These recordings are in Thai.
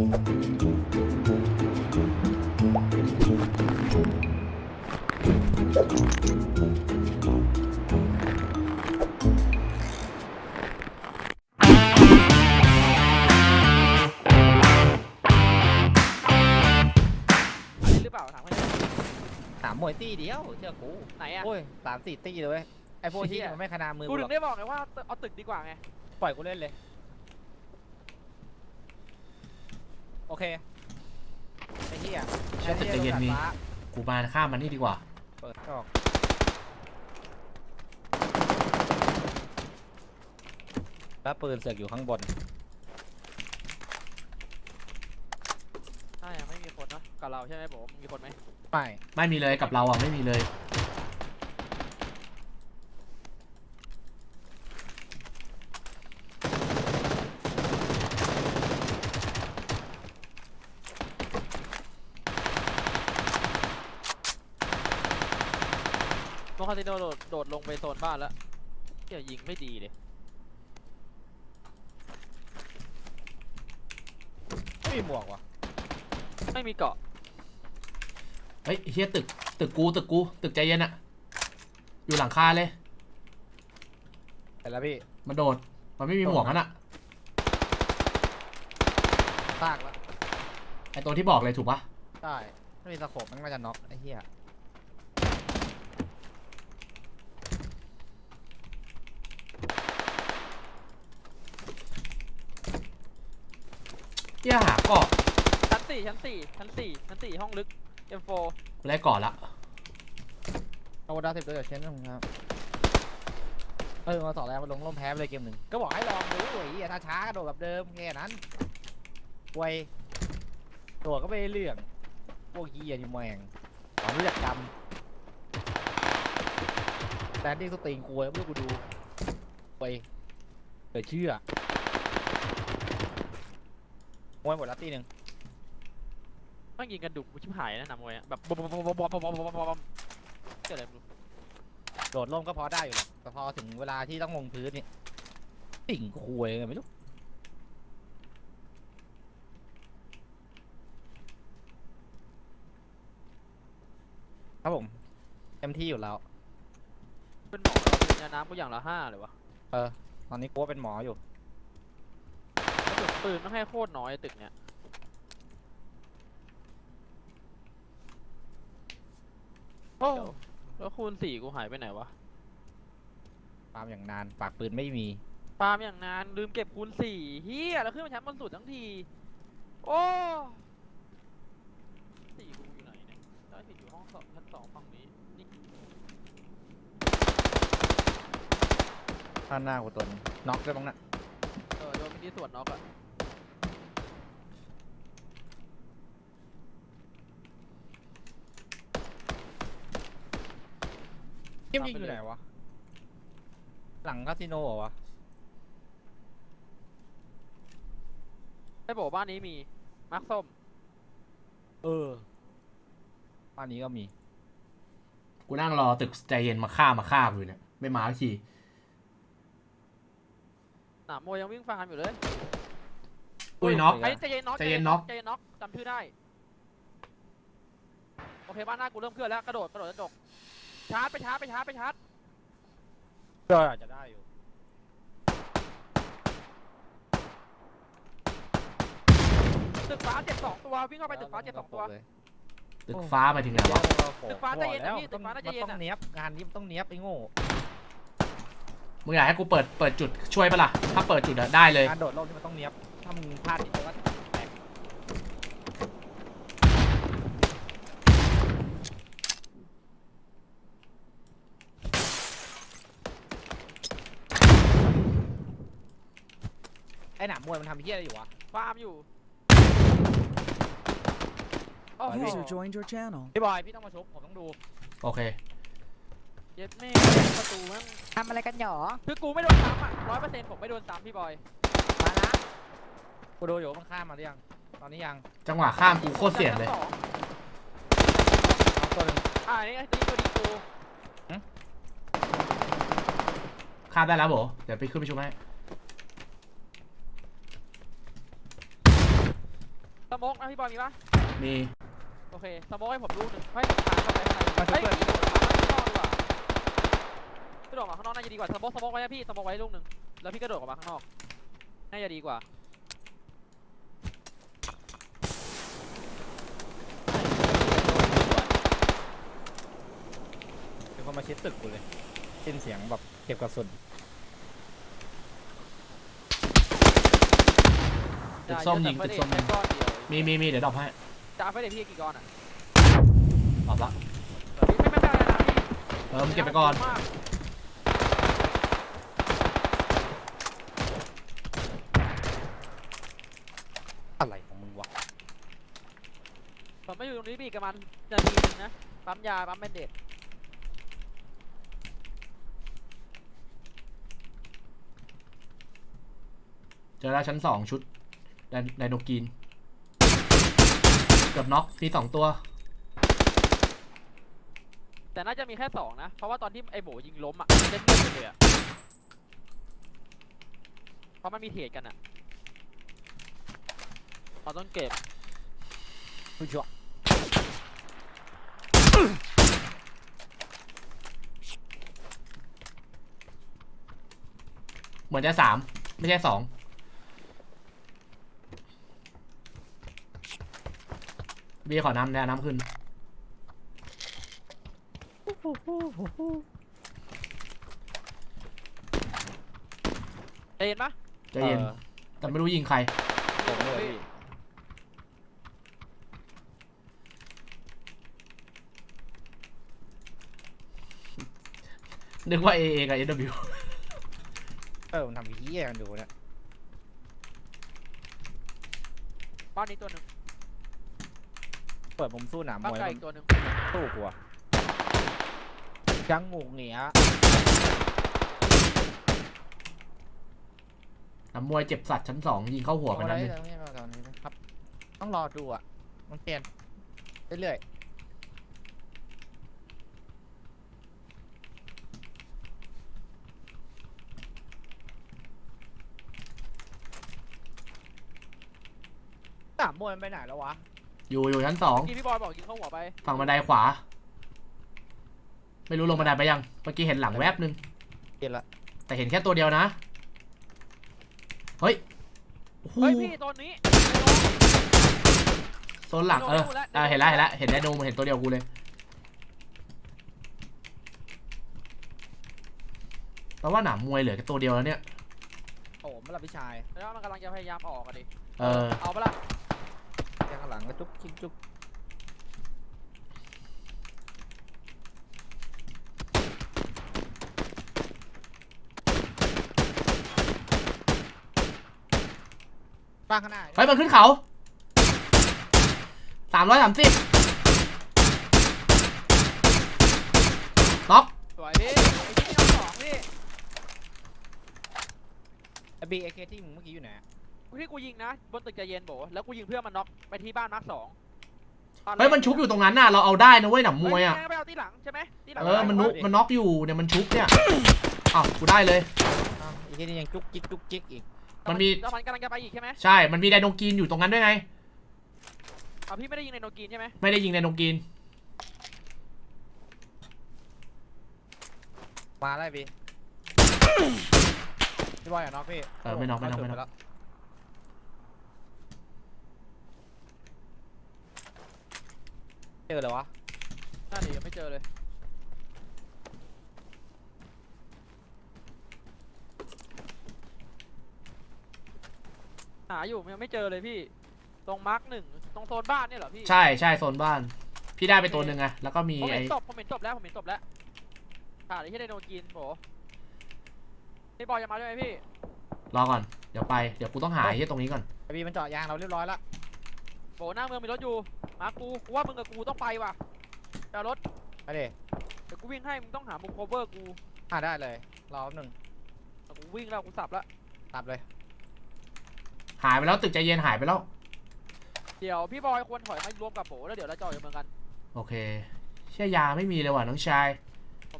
เล่นหรือเปล่าถามเขาเลยถามมวยตี้เดียวเชื่อกูไหนอะโอ้ยสามสี่ตี้เลยเว้ยไอพวกที่มันไม่ขนามือกูกูหถึรอกงได้บอกไงว่าเอาตึกดีกว่าไง ปล่อยกูเล่นเลย โอเคไอ้เหี้ยเชื่อตึกใจเย็นมีฟ้ากูมาข้ามมันนี่ดีกว่า เปิดออกแล้วปืนเสือกอยู่ข้างบนใช่อะไม่มีคนเนอะกับเราใช่ไหมผมมีคนไหมไม่ไม่มีเลยกับเราอะไม่มีเลย โมคาซิโนโดดโดดลงไปโซนบ้านแล้วเดี๋ยวยิงไม่ดีเลยไม่มีหมวกว่ะไม่มีเกาะเฮ้ยเฮียตึกตึกกูตึกกูตึกใจเย็นอะอยู่หลังคาเลย เสร็จแล้วพี่มันโดดมันไม่มีหมวกนั่นอะซากแล้วไอตัวที่บอกเลยถูกปะใช่ไม่มีสโคปมันน่าจะน็อกไอ้เหี้ย เฮียหาเกาะชั้นสี่ชั้นสี่ชั้นสี่ชั้นสี่ห้องลึก M4 กูได้เกาะละเอาดาวสิบตัวจากเชนนะครับ เออมาสองแล้วมาลงล่มแพ้ไปเลยเกมหนึ่ง ก็บอกให้ลองดูไอ้เหี้ยถ้าช้ากระโดดแบบเดิมแค่นั้นไวตัวก็ไม่ได้เรื่องพวกเหี้ยนี่แม่งความรู้จักจำแต่ดิ้งสติงกูไว้เพื่อกูดูไวเกิดเชื่อ มวยหมดแล้วตีหนึ่งต้องยิงกันดุชิบหายนะนำมวยอะแบบบอมบอมบอมบอมบอมบอมบอมบอมบอมเกิดอะไรไม่รู้โดดร่มก็พอได้อยู่หรอกแต่พอถึงเวลาที่ต้องลงพื้นนี่ติ่งคุยไงไม่รู้ครับผมเต็มที่อยู่แล้ว เป็นหมอเราเป็นยาน้ำกูอย่างละห้าเลยวะตอนนี้กูว่าเป็นหมออยู่กระสุน ปืนต้องให้โคตรน้อยตึกเนี้ยโอ้แล้วคูณสี่กูหายไปไหนวะตามอย่างนานปากปืนไม่มีปาล์มอย่างนานลืมเก็บคูณสี่เฮียแล้วขึ้นมาชั้นบนสุดทั้งที โอ้สี่กูอยู่ไหนเนี่ยได้ผิดอยู่ห้องสองชั้นสองฝั่งนี้นี่ท่านหน้ากูตัวนึงน็อกด้วยบ้างนะเออโดนมินิส่วนน็อกอะ เกมยิงอยู่ไหนวะ หลังคาสิโนเหรอวะ ไอ้โบบ้านนี้มีมาร์คส้มเออ บ้านนี้ก็มี กูนั่งรอตึกใจเย็นมาฆ่ามาฆ่ากูอยู่เนี่ย ไม่มาสักทีหนามมวยยังวิ่งฟาร์มอยู่เลยอุ้ยน็อก ไอ้ใจเย็นน็อกใจเย็นน็อก ใจเย็นน็อกจำชื่อได้ โอเคบ้านหน้ากูเริ่มเคลื่อนแล้วกระโดดกระโดดกระจก ชาร์จไปชาร์จไปชาร์จไปชาร์จก็อาจจะได้อยู่ตึกฟ้าเจ็บสองตัววิ่งเข้าไปตึกฟ้าเจ็บสองตัวเลยตึกฟ้าไปถึงไหนวะ ตึกฟ้าใจเย็นนะพี่ตึกฟ้าน่าจะเย็นมัอะต้องเนี้ยบงานนี้มันต้องเนี้ยบไอ้โง่มึงอยากให้กูเปิดเปิดจุดช่วยปะล่ะ ถ้าเปิดจุดอะได้เลย การโดดร่มนี่มันต้องเนี้ยบถ้ามึงพลาดนิดเดียวก็แตกไอ้หนามม วยมันทำเหี้ยอะไรอยู่วะฟาร์มอยู่โอ้โห User joined your channel. พี่บอยพี่ต้องมาชกผมต้องดูโอเค เย็ดแม่ประตูแม่งทำอะไรกันหยอคือกูไม่โดนซ้ำอะร้อยเปอร์เซ็นต์ผมไม่โดนซ้ำพี่บอยมานะกูดูอยู่มันข้ามมาหรือยังตอนนี้ยังจังหวะข้ามกูโคตรเสี่ยงเลยชั้นสองเอาตัวหนึงอ่านี่ไอ้ตัวนี้ตัวดีกูข้ามได้แล้วโบเดี๋ยวไปขึ้นไปชุบให้ โมกนะพี่บอยมีปะมีโอเคสโมกให้ผมลูกหนึ่งให้ผมทานเข้าไปข้างในมาช่วยเฮ้ยเพื่อนพี่โดดออกมาข้างนอกดีกว่ากระโดดออกมาข้างนอกน่าจะดีกว่าสโมกสโมกไว้นะพี่สโมกไว้ลูกหนึ่งแล้วพี่กระโดดออกมาข้างนอกน่าจะดีกว่าเป็นคนมาเช็ดตึกกูเลยสิ้นเสียงแบบเก็บกระสุนตึกส้มยิงตึกส้มยิงก้อนเดียว มีมีมีเดี๋ยวดรอปให้จะเอาไปเดี๋ยวพี่กี่ก้อนอะตอบละเออพี่ไม่ไม่ไม่ไม่นะพี่เออมึงเก็บไปก่อนมากอะไรของมึงวะผมไม่อยู่ตรงนี้พี่ประมาณนาทีนึงนะปั๊มยาปั๊มแบนเดดเจอแล้วชั้นสองชุดไดไดโนกีน เกือบน็อกมีสองตัว แต่น่าจะมีแค่สองนะ เพราะว่าตอนที่ไอ้โบยิงล้มอะเล่นเงียบไปเลยอะเพราะมันมีเทรดกันอะเราต้องเก็บผู้ชัวเหมือนจะสามไม่ใช่สอง บียร์ขอน้ำแนะน้ำขึ้นใจเย็นปะใจเย็น ออแต่ไม่รู้ยิงใคร ผมเลยพี่นึกว่า AA กับ SW เออมันทำเหี้ยกันดูเนี่ยบ้านนี้ตัวหนึ่ง เปิดมุมสู้หนามมบ้านวยไกลมัอีนกตัวหนึ่งสู้กูอะจังงูเหนียน้ำมวยเจ็บสัตว์ชั้นสองยิงเข้าหัวไปนั้นหนึงเอาไว้เอาไว้เอาไว้ครับ ต้องรอดูอะ มันเปลี่ยนเรื่อยๆสนามมวยมันไปไหนแล้ววะ อยู่อยู่ชั้นสองที่พี่บอยบอกยิงเข้าหัวไปฝั่งบันไดขวา ไม่รู้ลงบันไดไปยัง เมื่อกี้เห็นหลังแวบนึงเปลี่ยนละ แต่เห็นแค่ตัวเดียวนะ เฮ้ยโอ้โหเฮ้ยพี่ตัวนี้โซนหลังเอออ่าเห็นแล้วเห็นแล้วเห็นไดโนมเห็นตัวเดียวกูเลย แปลว่าหนามมวยเหลือแค่ตัวเดียวแล้วเนี่ย โอ้ไม่ละพี่ชาย แล้วมันกำลังจะพยายามออกอะดิ เออ เอาปะล่ะ แกข้างหลังก็ จุกจิกจุกบ้านข้างหน้าเฮ้ยมันขึ้นเขาสามร้อยสามสิบน็อกสวยพี่ไอ้ที่น้องสองพี่ไอบีเอเคที่มึงเมื่อกี้อยู่ไหนอะ ที่กูยิงนะบนตึกใจเย็นโบแล้วกูยิงเพื่อนมันน็อกไปที่บ้านมาร์คสองตอแรกเฮ้ยมันชุบอยู่ตรงนั้นน่ะเราเอาได้นะเว้ยหนามมวยอะ เฮ้ไปเอาที่หลังใช่ไหมที่หลังเออมันนุกมันน็อกอยู่เนี่ยมันชุบเนี่ยอ้าวกูได้เลย อ้าวไอเคที่ยังจุกจิกจุกจิกอีกมันมี แล้วมันกำลังจะไปอีกใช่ไหมใช่ มันมีไดโนกีนอยู่ตรงนั้นด้วยไงเอาพี่ไม่ได้ยิงในโนกีนใช่ไหมไม่ได้ยิงไดโนกีนมาได้บีพี่บอยอย่าน็อกพี่เออไม่น็อกไม่น็อกไม่น็อก แล้ว เจอเลยวะน่าดียังไม่เจอเลยหาอยู่ยังไม่เจอเลยพี่ ตรงมาร์คหนึ่งตรงโซนบ้านเนี่ยเหรอพี่ใช่ใช่โซนบ้าน พี่ได้ไปตัวหนึ่งไงแล้วก็มีผมไอ้เห็นศพผมเห็นศพแล้วผมเห็นศพแล้วขาดไอ้ที่ไดโนกินโบพี่บอยจะมาด้วยไหมพี่รอก่อนเดี๋ยวไปเดี๋ยวกูต้องหาไอ้ที่ตรงนี้ก่อน ไอบีมันเจาะยางเราเรียบร้อยแล้วโบหน้าเมืองมีรถอยู่ มากูกูว่ามึงกับกูต้องไปว่ะไปเอารถไปดิเดี๋ยวกูวิ่งให้มึงต้องหามุม cover กูอ่าได้เลย รอแป๊บหนึ่งแต่กูวิ่งแล้วกูสับแล้วตับเลย หายไปแล้วตึกใจเย็นหายไปแล้ว เดี๋ยวพี่บอยควรถอยมารวมกับโบแล้วเดี๋ยวเราจะออกจากเมืองกันโอเค เชื่อยาไม่มีเลยว่ะน้องชาย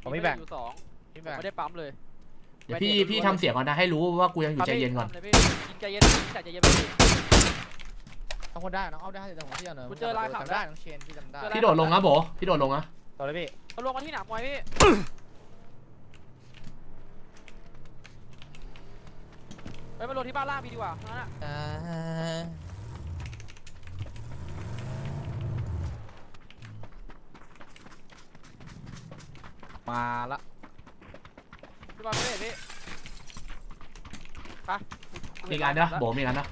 ผมมีแบ่ง อยู่สองพี่ผมแบงไม่ได้ปั๊มเลยเดี๋ยวพี่พี่ทำเสียงก่อนนะให้รู้ว่ากูยังอยู่ใจเย็นก่อน ปั๊มเลยพี่กินใจเย็นกินใจเย็นไปพี่ เอาคนได้น้องเอาได้แต่ผมที่จะเนิร์กูเจอลายขับจำได้น้องเชนที่จำได้เจอลาย พี่โดดลงนะโบพี่โดดลงนะตัวเลยพี่เอาลงมาที่หนามมวยพี่ไปมาลงที่บ้านล่างพี่ดีกว่านั่นน่ะอ่ามาละที่บ้านไม่ได้พี่ไปมีงานนะโบมีงานนะ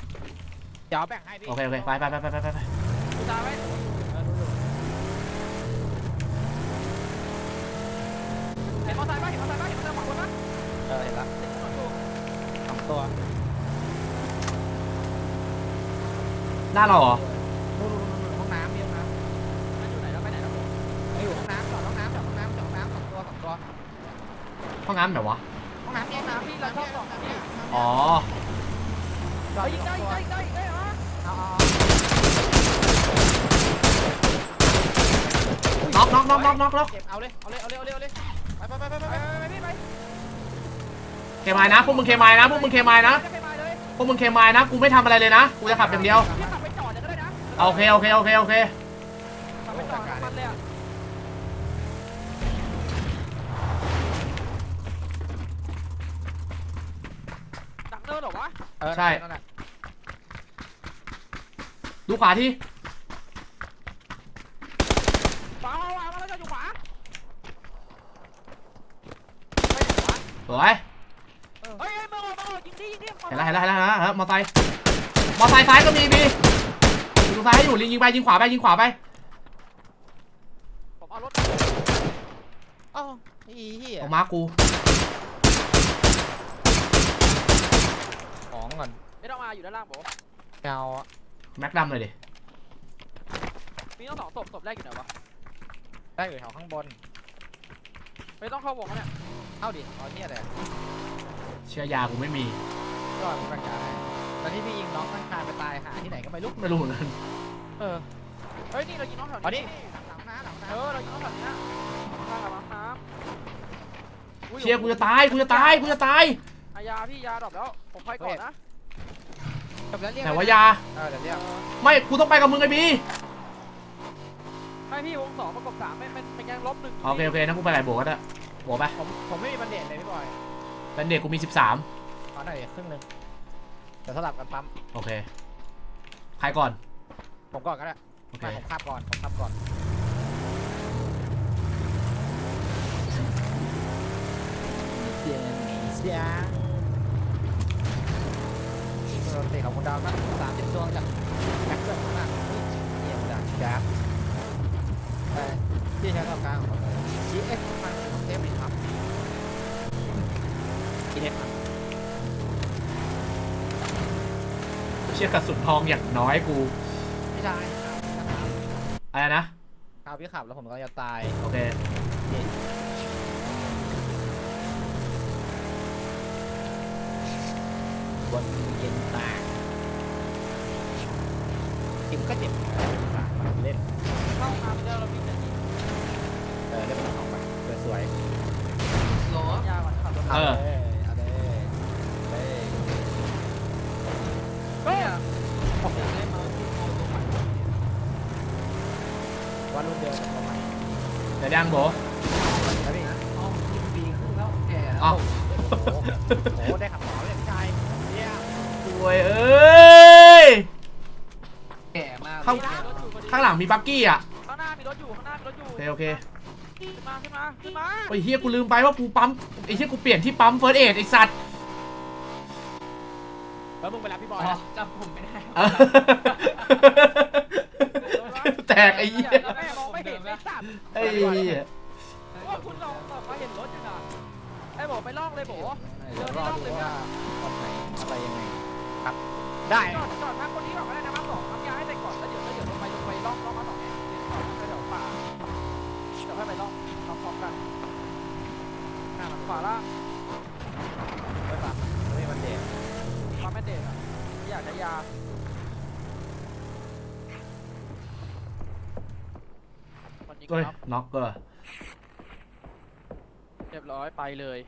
เดี๋ยวแบ่งให้พี่โอเคโอเคไปไปไปไปไปไปไปกูตามไว้เออดูอยู่เห็นมอเตอร์ไซค์ป่ะเห็นมอเตอร์ไซค์ป่ะเห็นมอเตอร์ไซค์ขวาบนป่ะเออเห็นละเห็นถนนอยู่สองตัวหน้าเราเหรอนู่นนู่นนู่นห้องน้ำมีห้องน้ำมันอยู่ไหนแล้วไปไหนแล้วผมไอ้อยู่ห้องน้ำจอดห้องน้ำจอดห้องน้ำจอดห้องน้ำสองตัวสองตัวห้องน้ำแบบวะห้องน้ำเนี่ยห้องน้ำพี่เราชอบสองเนี่ยอ๋อ จอเฮ้ดยอยิยู่งสอได้งยิงตัวได้ยิงได้ยิงได้เหรอ เอาเอา น็อกน็อกน็อกน็อกน็อกน็อกเก็บเอาเลยเอาเลยเอาเลยเอาเลยเอาเลยไปไปไปไปไปไปไปนี่ไปเคมายนะพวกมึงเคมายนะพวกมึงเคมายนะไปมาเลยพวกมึงเคมายนะ กูไม่ทำอะไรเลยนะ กูจะขับอย่างเดียวพี่ขับไปจอดเลยก็ได้นะโอเคโอเคโอเคโอเคขับไปจอดมันเลยอะดักเนินเหรอวะ ใช่ ดูขวาที่ ขวาขวาขวามาแล้วจะอยู่ขวา สวยเฮ้ยเฮ้ยมามามายิงดิยิงดิเห็นแล้วเห็นแล้วเห็นแล้วเห็นแล้วเห็นแล้วมอไซค์มอไซค์ซ้ายก็มีมีดูซ้ายให้อยู่ลิงยิงไปยิงขวาไปยิงขวาไปผมเอารถเอ้าอีเหี้ยออกมากูของก่อนไม่ต้องมาอยู่ด้านล่างโบเงาอะแม็กดัมเลยดิมีต้องสองศพศพแรกอยู่ไหนวะได้อยู่แถวข้างบน ไม่ต้องเข้าวงแล้วเนี่ยเอ้าดิเอาเนี่ยแหละเชื่อยากูไม่มี รอดประกาศให้ตอนที่พี่ยิงน้องตั้งคานไปตายหาที่ไหนก็ไม่รู้ ไม่รู้เหมือนกันเออ เฮ้ยนี่เรายิงน้องแถวเอาดินี้หลังน้ำหลังเอน้ำอเรายิงน้องแถวนี้นะข้างกับน้ำเชียร์กูจะตายกูจะตายกูจะตายอายาพี่ยาดรอปแล้วผมไปก่อนนะจบแล้วเรียกแต่ว่ายาเออเดี๋ยวเรียกไม่กูต้องไปกับมึงไอ้บี ไม่พี่วงสองประกบสามไม่เป็นเป็นยังลบหนึ่งโอเคโอเคนะกูไปไหนโบก็ได้โบไปผมผมไม่มีบันเดตเลยพี่บอยเป็นเด็กกูมี 13 ขอหน่อยครึ่งหนึ่งเดี๋ยวสลับกันปั๊มโอเค ใครก่อน ผมก่อนก็ได้โอเคไม่ผมขับก่อนผมขับก่อนเสียงเสียงปกติของคุณดาวก็สามสิบดวงจากแม็กซ์เซอร์มากเยี่ยมจากแจ๊บไปที่ใช้กับกลางของผมเลย GX มันของเทปนี่ครับ GX ครับ เชียร์กระสุนทองอย่างน้อยกูไม่ได้ครับนะ ครับอะไรนะข้าวพี่ขับแล้วผมก็จะตายโอเค บนเย็นตากจิมก็เจ็บเล่นเข้าน้ำเจอเราวิ่งแต่ยิงเออเล่นมันออกไปสวยโหลยาก่อนขับรถๆเออเอาเลย เดี๋ยวยังโบแล้วพี่อ๋อยี่สิบปีครึ่งแล้วแก่แล้วอ้าวโอ้โหโอ้โหได้ขับหมอเลยพี่ชายเนี่ยสวยเอ้ย แก่มากข้างมีรถอยู่พอดีข้างหลังมีบักกี้อะข้างหน้ามีรถอยู่ข้างหน้ามีรถอยู่โอเคโอเคขึ้นมาขึ้นมาขึ้นมาโอ้ยเฮียกูลืมไปว่ากูปั๊มไอ้เฮียกูเปลี่ยนที่ปั๊มเฟิร์สเอดไอ้สัตว์แล้วมึงไปรับพี่บอยอ๋อนะจำผมไม่ได้เออแตกไอ้เหี้ยแล้วแม่มองไม่เห็นไอ้ สัตว์ไอ้เหี้ยว่าคุณลองบอกมาเห็นรถยังไงไอ้โบไปล่องเลยโบเดี๋ยวรอดูว่าตอนไหนอะไรยังไงครับได้จอดจอดพักคนนี้ก่อนก็ได้นะพักสองทำยาให้เสร็จก่อนแล้วเดี๋ยวแล้วเดี๋ยวลงไปลงไปล่องล่องมาสองแง่เดี๋ยวก่อนแล้วเดี๋ยวป่าเดี๋ยวค่อยไปล่องพร้อมๆกันหน้ามันขวาล่างไม่ปรับไม่มันเด็กความไม่เด็กอะไม่อยากใช้ยา เฮ้ยครับน็อกเกอร์เจอรียบร้อยไปเลย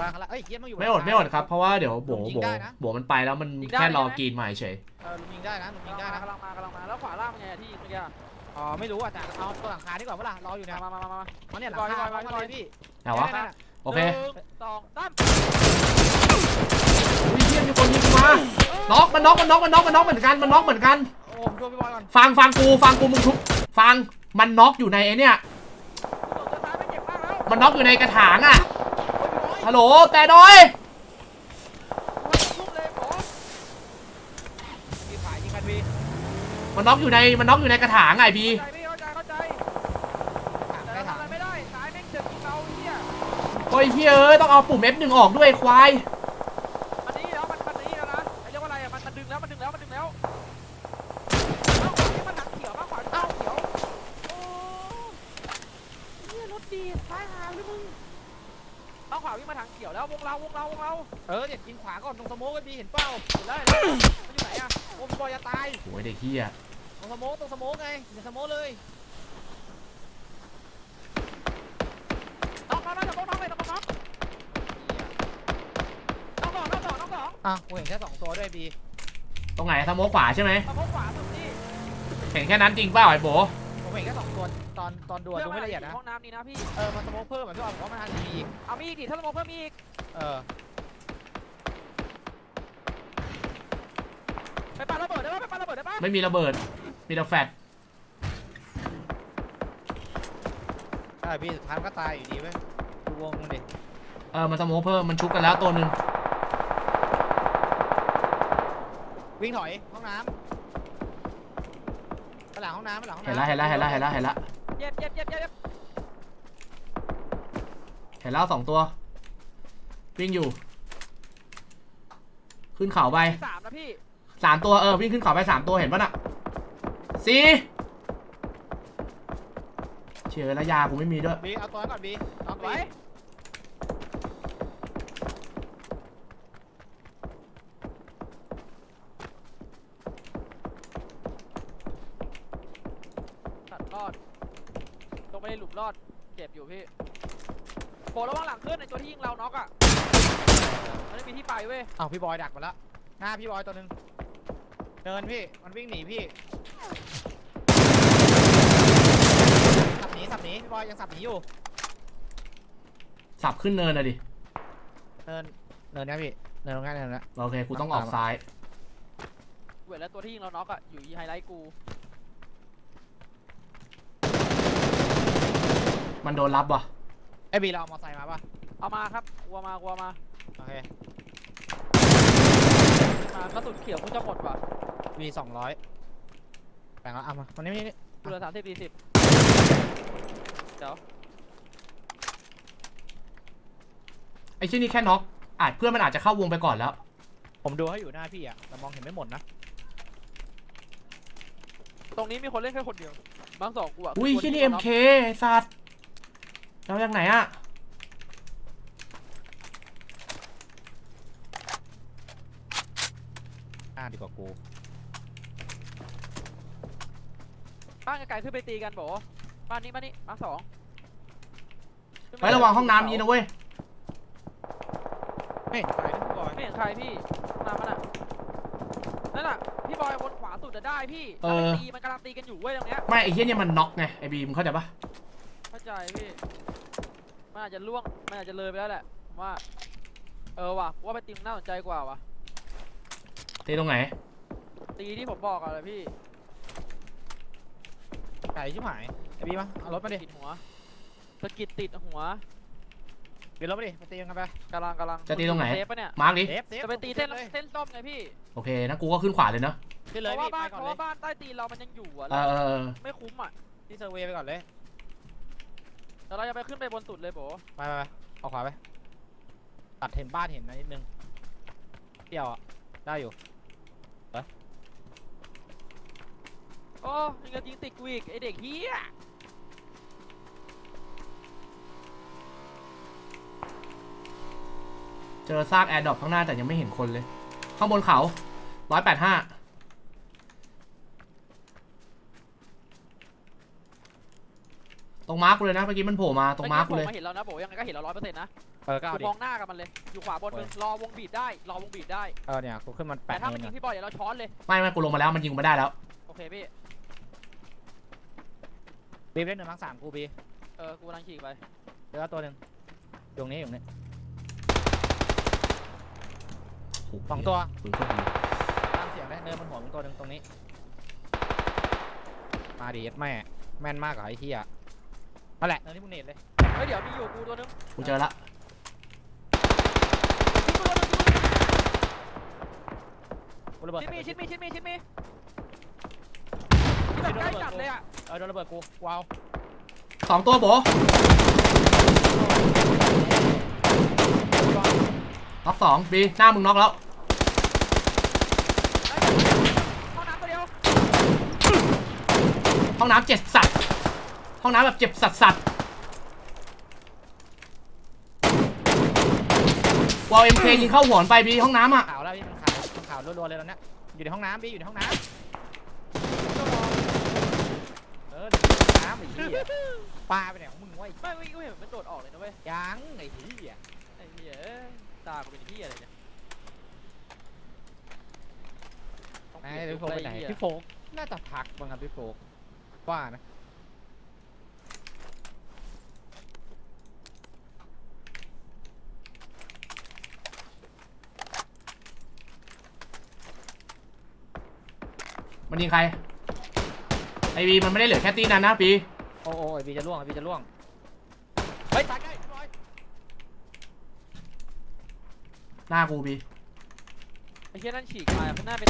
ปลาคาราเอ้ยเฮียมันอยู่ไม่อดไม่อดครับเพราะว่าเดี๋ยวโบยิงโบได้นะโบมันไปแล้วมันยิงได้แค่รอใช่ไหมกรีนมาเฉยเออลุงยิงได้นะลุงยิงได้นะกำลังมากำลังมาแล้วขวาล่างเป็นไงที่ยิงเมื่อกี้อะอ๋อไม่รู้อะแต่เอาตัวหลังคาดีกว่าเวลารออยู่เนี่ยมามามามามามันเนี่ยหลังพี่บคาอยพี่บอยมาเลยพี่ๆแต่ว่านั่นน่ะโอเคหนึ่งสองสามอุ้ยเฮียมีคนยิงกูมาน็อกมันน็อกมันน็อกมันน็อกมันน็อกเหมือนกันมันน็อกเหมือนกันโอ้ผมดูพี่บอยก่อนฟังฟังกูฟังกูมึงทุบฟัง มันน็อกอยู่ในไอเนี่ยตัวสุดท้ายไม่เจ็บมากแล้วมันน็อกอยู่ในกระถางอะโอ้ยพี่บอยฮัลโหลแต่น้อยทุบเลยผมมีฝ่ายยิงกันพี่มันน็อกอยู่ในมันน็อกอยู่ในกระถางไงพี่เข้าใจพี่เข้าใจเข้าใจถังแต่ได้เราถังทำอะไรไม่ได้ซ้ายแม่งเจ็บยิงเราเฮียโอ้ยเฮ้ยเอ้ยต้องเอาปุ่ม F1 ออกด้วยควาย ขวาวิ่งมาทางเขียวแล้ววงเราวงเราวงเราเออเด็ดกินขวาก่อนตรงสโมกกันพี่เห็นเปล่าเห็นแล้วเห็นแล้วมันอยู่ไหนอะโอ้พี่บอยจะตายโอ้ยเด็กเฮียตรงสโมกตรงสโมกไงอย่าสโมกเลยน้องน้องน้องน้องน้องเลยน้องน้องน้องสองน้องสองน้องสองอะกูเห็นแค่สองตัวด้วยบีตรงไหนทางโมขวาใช่ไหมมาพบขวาสุดนี่เห็นแค่นั้นจริงเปล่าไอ้โบ ผมเห็นแค่สองตัวตอนตอนดวลดูไม่ละเอียดนะห้องน้ำนี่นะพี่ เออมันสโมกเพิ่มอะพี่บอยผมว่ามันทันทีอีกเอามีอีกดิถ้าสมองเพิ่มมีอีกเออไปปาระเบิดได้ปะไปปาระเบิดได้ปะไม่มีระเบิด มีแต่แฟลชใช่พี่สุดท้ายมันก็ตายอยู่ดีเว้ยดูวงมันดิเออมันสโมกเพิ่มมันชุบกันแล้วตัวหนึ่งวิ่งถอยห้องน้ำไปห ลังห้องน้ำไปหลังห้องเห็นน้ำแล้วเห็นแล้วเห็นแล้วเห็นแล้วเห็นแล้วเย็บเย็บเย็บเย็บเห็นแล้วสองตัว วิ่งอยู่ ขึ้นเขาไปสามนะพี่สามตัวเออวิ่งขึ้นเขาไปสามตัวเห็นปะน่ะสี่เชื่อแล้วยากูไม่มีด้วย บีเอาตัวนั้นก่อนบีเอาไว้บี ตัดรอดลงไปในหลุม รอด เจ็บอยู่พี่โบระวังหลังขึ้นในตัวที่ยิงเราน็อกอะมันไม่มีที่ไปเว้ยเอาพี่บอยดักมาแล้วหน้าพี่บอยตัวหนึงเดินพี่ มันวิ่งหนีพี่ สับหนีสับหนีพี่บอยยังสับหนีอยู่ สับขึ้นเนินอะดิเนินเนินนะพี่เนินตรงนั้นเนินนะโอเค กูต้องออกซ้าย เวทแล้วตัวที่ยิงเราน็อกอะอยู่อีไฮไลท์กู มันโดนรับว่ะไอ้บีเราเอามอไซค์มาป่ะเอามาครับกลัวมากลัวมาโอเค มากระสุนเขียวกูจะหมดว่ะบีสองร้อยแบ่งแล้วเอามาวันนี้นี่กูเหลือสามสิบสี่สิบเดี๋ยวไอ้ชื่อนี่แค่น็อกอาจเพื่อนมันอาจจะเข้าวงไปก่อนแล้ว ผมดูให้อยู่หน้าพี่อะแต่มองเห็นไม่หมดนะตรงนี้มีคนเล่นแค่คนเดียวบางสองกูอะอุ้ยคืที่นี่คเอ็มเคไอ้สัตว์ เราจากไหนอะหน้าดีกว่ากูบ้านไกลๆขึ้นไปตีกันโบบ้านนี้บ้านนี้บางสองไประวังห้องน้ำนี้นะเว้ยไม่เห็นใครนะพี่บอยไม่เห็นใครพี่ห้องน้ำมันอะนั่นอะพี่บอยบนขวาสุดจะได้พี่เออถ้าไปตีมันกำลังตีกันอยู่เว้ยตรงเนี้ยไม่ไอ้เหี้ยเนี่ยมันน็อกไงไอ้บีมเข้าใจปะเข้าใจพี่ มันอาจจะล่วงมันอาจจะเลยไปแล้วแหละผมว่า เออว่ะว่าไปตีมันน่าสนใจกว่าว่ะ ตีตรงไหน ตีที่ผมบอกอะเลยพี่ไก่ชิบหายไอ้บีมาเอารถมาดิติดหัวสะกิดติดหัวเดี๋ยวรถมาดิไปตีกันไปกำลังกำลังจะตีตรงไหน เซฟปะเนี่ยมาร์กดิ เซฟเซฟจะไปตีเส้นเลยเส้นส้มไงพี่โอเคนะกูก็ขึ้นขวาเลยเนาะขึ้นเพเลยราะว่าพี่ไปบ้านก่อนเพเลราะยว่าบ้านใต้ตีนเรามันยังอยู่อะเออเออเออไม่คุ้มอะ ที่เซอร์เวย์ไปก่อนเลย แต่เราจะไปขึ้นไปบนสุดเลยโบไปไปไปเอาขวาไป ตัดเห็นบ้านเห็นนะนิดนึงเที่ยวอะ ได้อยู่ โอ้ยังจะยิงติดกูอีกไอเด็กเฮียเจอซากแอร์ดรอปข้างหน้าแต่ยังไม่เห็นคนเลย ข้างบนเขาร้อยแปดห้า ตรงมาร์กกูเลยนะเมื่อกี้มันโผล่มาตรงมาร์กกูเลยมาเห็นเรานะโบยังไงก็เห็นเราร้อยเปอร์เซ็นต์นะเออก็เอากูดิ มองหน้ากับมันเลย อยู่ขวาบนมึงรอวงบีบได้ รอวงบีบได้ เออเนี่ยกูขึ้นมาแปแต่ดถ้ามันเนิยินงอะพี่บอยเดี๋ยวเราช้อนเลย ไม่ไม่กูลงมาแล้วมันยิงไม่ได้แล้ว โอเคพี่ บีบเล่นหนึ่งมักสามกูบีเออ กูกำลังขี่ไปเดี๋ยวตัวหนึ่งอยู่ตรงนี้อยู่ตรงนี้โโหสองตัวปืนโคตรดีตามเสียงได้เนินบนหัวมึงตัวหนึ่งตรงนี้ มาดิแม่แม่นมากเหรอไอ้เหี้ย นั่นแหละเนินที่มึงเน็ตเลย เฮ้ยเดี๋ยวมีอยู่กูตัวนึงกูเจอละกูระเบิดชิ้นมีใส่ชิ้นมีชิ้นมีชิ้นมีที่แบบใกล้จัดเลยอะเออโดนระเบิดกูว้าวสองตัวโบน็อกสองบีหน้ามึงน็อกแล้วห้องน้ำตัวเดียวห้องน้ำเจ็บสัตว์ห้ องน้ำแบบเจ็บสัตว์สัตว์วอลเอ็มเคยิงเข้าหัวมันไปบีห้องน้ำอะขาวแล้วพี่มันขาวมันขาวรัวๆเลยตอนเนี้ยอยู่ในห้องน้ำบีอยู่ในห้องน้ำเออในห้องน้ำไอ้เหี้ยปลาไปไหนของมึงวะไอ้ไม่ไม่กูเห็นมันโดดออกเลยนะเว้ยยังไอ้เหี้ยไอ้เหี้ยตากูเป็นที่อะไรเนี่ยต้องไอ้เปลี่ยนพี่โฟกไปไหนอ้เยพี่โฟกน่าจะพักบ้างครับพี่โฟกว่านะ มันยิงใคร ไอบีมันไม่ได้เหลือแค่ตีนั้นนะบีโอ้โอ้ไอ้บีจะล่วงไอ้บีจะล่วงเฮ้ยตายใกล้พี่บอยหน้ากูบีไอ้เหี้ยนั่นฉีกมาข้างหน้าเป็น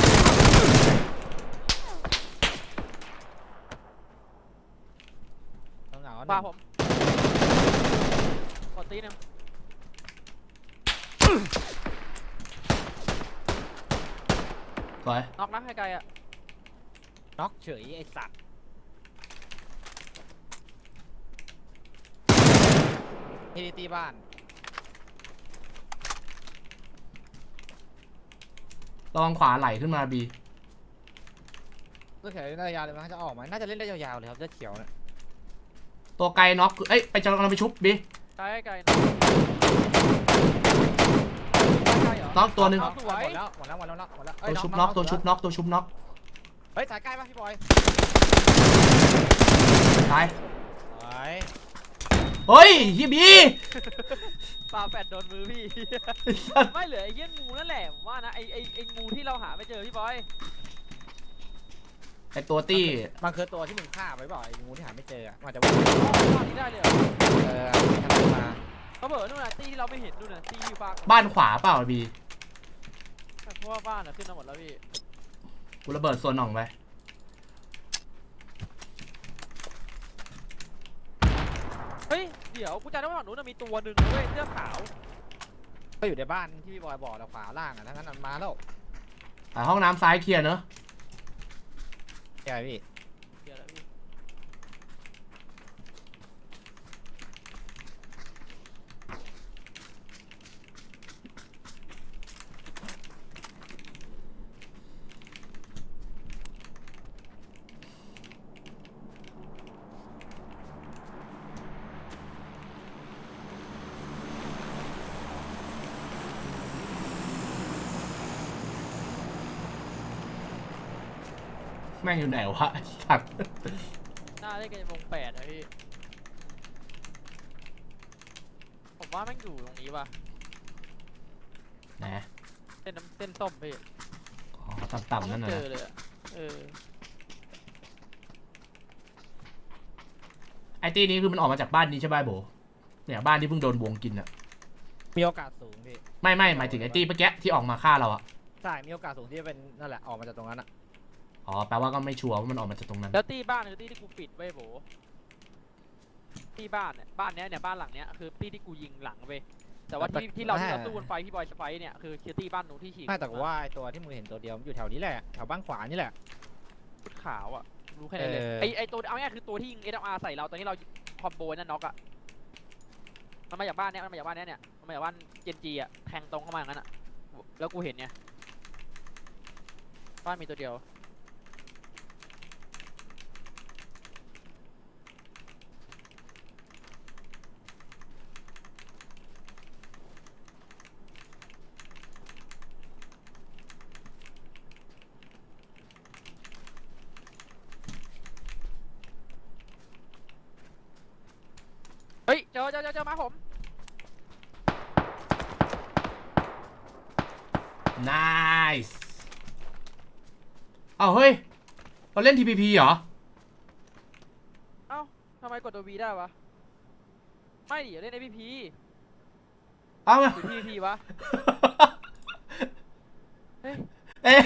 เหงาๆปลาหผนึ่งมกดตีหนึ่งสวยน็อกนะไกลๆอะ น็อกเฉยไอ้สัตว์เฮลิตีบ้าน ระวังขวาไหลขึ้นมาบีเลือดเขียวน่าจะยาวเลยมั้ยจะออกไหมน่าจะเล่นได้ยาวๆเลยครับเลือดเขียวเนี่ยตัวไกลน็อกคือเอ้ยไปจะกำลังไปชุบบีไกลไกลๆน็อกใกล้ๆเหรอน็อกตัวหนึ่งเอาสวยหมดแล้วหมดแล้วหมดแล้วหมดแล้วเอ้ตัยวชุบน็อกตัวชุบน็อกตัวชุบน็อก เฮ้ยสายใกล้ป่ะพี่บอยตาย ไว้เฮ้ยเฮียบีปลาแฟดโดนมือพี่ไม่เหลือไอ้เหี้ยงูนั่นแหละผมว่านะไอ้ไอ้ไอ้งูที่เราหาไม่เจอพี่บอยไอตัวตี้มันคือตัวที่มึงฆ่าไปเปล่าไอ้งูที่หาไม่เจออะมันจะตอนนี้ได้เลยเหรอเออทะลุมาเขาเบิดนู่นน่ะตีที่เราไม่เห็นนู่นน่ะตีที่ฟากบ้านขวาเปล่าบีเพราะว่าบ้านน่ะขึ้นมาหมดแล้วพี่ กูระเบิดส่วนหน่องไปเฮ้ย เดี๋ยวกูจำได้ว่าฝั่งนู้นนะมีตัวหนึ่งนะเว้ยเสื้อขาว ก็อยู่ในบ้านที่พี่บอยบอกแล้วขวาล่างอะทั้งนั้นมันมาแล้วอ่าห้องน้ำซ้ายเคลียร์เนอะ ใช่พี่เดี๋ย อยู่ไหนวะไอ้สัตว์หน้าได้กันวงแปดนะพี่ ผมว่าแม่งอยู่ตรงนี้ว่ะไหนเส้นน้ำเส้นส้มพี่อ๋อต่ำๆนั่นต้น่ะองเจนะอเลยอะเออ ไอตี้นี้คือมันออกมาจากบ้านนี้ใช่ป่ะโบเนี่ยบ้านที่เพิ่งโดนวงกินอะมีโอกาสสูงพี่ไม่ไม่หมายถึงไอตี้เมื่อกี้ที่ออกมาฆ่าเราอะใช่มีโอกาสสูงที่จะเป็นนั่นแหละออกมาจากตรงนั้นอะ อ๋อ แปลว่าก็ไม่ชัวร์ว่ามันออกมาจากตรงนั้น แล้วตีบ้านคือตีที่กูปิดไว้ยโบตีบ้านเนี่ยบ้านเนี้ยเนี่ยบ้านหลังเนี้ยคือตีที่กูยิงหลังเว้ยแต่ว่าที่ที่เราที่เราตู้บนไฟพี่บอยสไปเนี่ยคือคือตีบ้านหนูที่ฉีกไม่แต่ว่าไอ้ตัวที่มึงเห็นตัวเดียวมันอยู่แถวนี้แหละแถวบ้านขวานี่แหละ ชุดขาวอะรู้แค่นั้นเลยเออ ไอไอตัวเอาง่ายๆคือตัวที่ยิงเอ r ใส่เราตอนนี้เราคอมโบนั่นน็อกอะมันมาจากบ้านเนี้ยมันมาจากบ้านเนี้ยเนี่ยมันมาจากบ้านเจนจีอะแทงตรงเข้ามาอย่างนั้นอะแล้วกูเห็นไงบ้านมีตัวเดียว เจอเจอเจอมาผม nice เอาเฮ้ย เราเล่น TPP เหรอ เอ้าทำไมกดตัววีได้วะ ไม่ดิอย่าเล่น APP เอาไงหรือ PVP วะ เฮ้ย เอ๊ะ